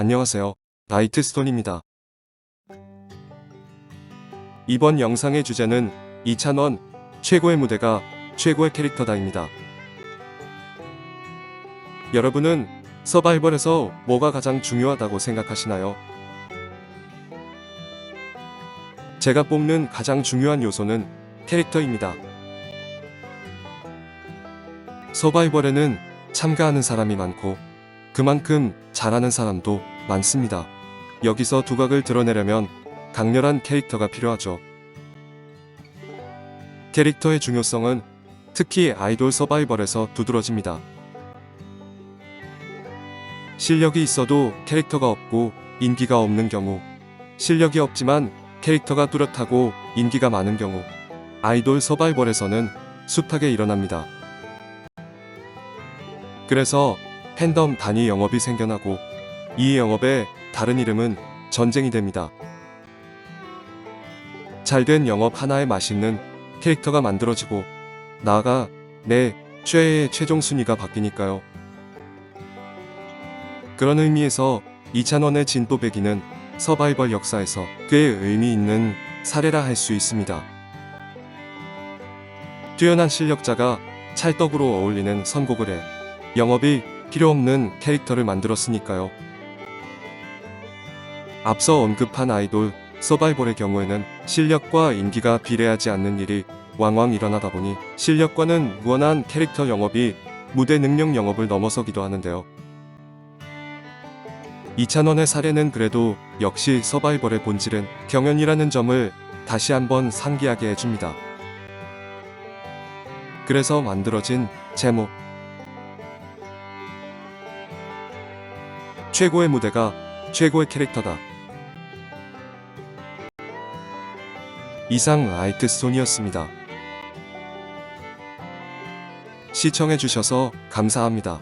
안녕하세요. 나이트스톤입니다. 이번 영상의 주제는 이찬원 최고의 무대가 최고의 캐릭터다입니다. 여러분은 서바이벌에서 뭐가 가장 중요하다고 생각하시나요? 제가 뽑는 가장 중요한 요소는 캐릭터입니다. 서바이벌에는 참가하는 사람이 많고 그만큼 잘하는 사람도 많습니다. 여기서 두각을 드러내려면 강렬한 캐릭터가 필요하죠. 캐릭터의 중요성은 특히 아이돌 서바이벌에서 두드러집니다. 실력이 있어도 캐릭터가 없고 인기가 없는 경우, 실력이 없지만 캐릭터가 뚜렷하고 인기가 많은 경우, 아이돌 서바이벌에서는 숱하게 일어납니다. 그래서 팬덤 단위 영업이 생겨나고 이 영업의 다른 이름은 전쟁이 됩니다. 잘된 영업 하나에 맛있는 캐릭터가 만들어지고 나아가 내 최애의 최종 순위가 바뀌니까요. 그런 의미에서 이찬원의 진또배기는 서바이벌 역사에서 꽤 의미 있는 사례라 할 수 있습니다. 뛰어난 실력자가 찰떡으로 어울리는 선곡을 해 영업이 필요 없는 캐릭터를 만들었으니까요. 앞서 언급한 아이돌 서바이벌의 경우에는 실력과 인기가 비례하지 않는 일이 왕왕 일어나다 보니 실력과는 무관한 캐릭터 영업이 무대 능력 영업을 넘어서기도 하는데요. 이찬원의 사례는 그래도 역시 서바이벌의 본질은 경연이라는 점을 다시 한번 상기하게 해줍니다. 그래서 만들어진 제목 최고의 무대가 최고의 캐릭터다. 이상 아이트스톤이었습니다. 시청해주셔서 감사합니다.